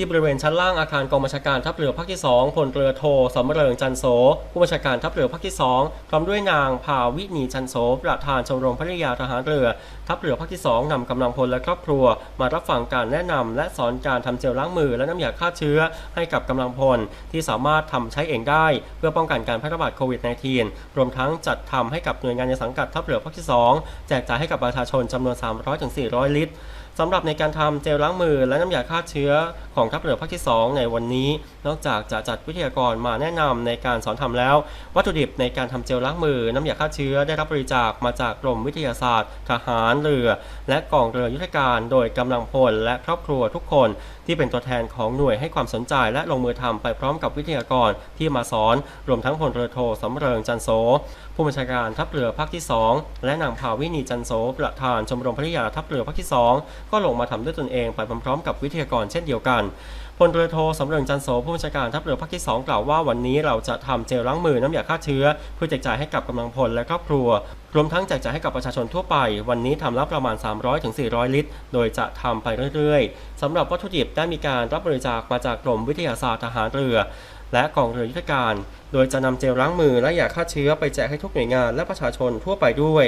ที่บริเวณชั้นล่างอาคารกองบัญชาการทัพเรือภาคที่ 2พลเรือโทสำเริงจันโส ผู้บัญชาการทัพเรือภาคที่ 2 พร้อมด้วยนางภาวินีจันโส ประธานชมรมภริยาทหารเรือ ทัพเรือภาคที่ 2นำกำลังพลและครอบครัว มารับฟังการแนะนำและสอนการทำเจลล้างมือและน้ำยาฆ่าเชื้อ ให้กับกำลังพลที่สามารถทำใช้เองได้ เพื่อป้องกันการแพร่ระบาดโควิด -19 รวมทั้งจัดทำให้กับหน่วยงานในสังกัดทัพเรือภาคที่ 2 แจกจ่ายให้กับประชาชนจำนวน 300-400 ลิตร สำหรับในการทำเจลล้างมือและน้ำยาฆ่าเชื้อของทัพเรือภาคที่ 2 ในวันนี้ นอกจากจะจัดวิทยากรมาแนะนำในการสอนทำแล้ว วัตถุดิบในการทำเจลล้างมือน้ำยาฆ่าเชื้อได้รับบริจาคมาจากกรมวิทยาศาสตร์ ทหารเรือ และกองเรือยุทธการ โดยกำลังพลและครอบครัวทุกคน ที่เป็นตัวแทนของหน่วยให้ความสนใจและลงมือทำไปพร้อมกับวิทยากรที่มาสอนรวมทั้งพลเรือโทสำเริงจันโสผู้บัญชาการทัพเรือภาคที่ 2 และนางภาวินีจันโสประธานชมรมภริยาทัพเรือภาคที่ 2ก็ลงมาทำด้วยตนเองไปพร้อมๆกับวิทยากรเช่นเดียวกันพลเรือโทสำเริงจันโสผู้บัญชาการทัพเรือภาคที่ 2 กล่าวว่าวันนี้เราจะทำเจลล้างมือน้ำยาฆ่าเชื้อ เพื่อแจกจ่ายให้กับกำลังพลและครอบครัว รวมทั้งแจกจ่ายให้กับประชาชนทั่วไป วันนี้ทำแล้วประมาณ 300-400 ลิตร โดยจะทำไปเรื่อยๆสำหรับวัตถุดิบได้มีการรับบริจาคมาจากกรมวิทยาศาสตร์ทหารเรือ และกองเรือยุทธการ โดยจะนำเจลล้างมือและยาฆ่าเชื้อไปแจกให้ทุกหน่วยงานและประชาชนทั่วไปด้วย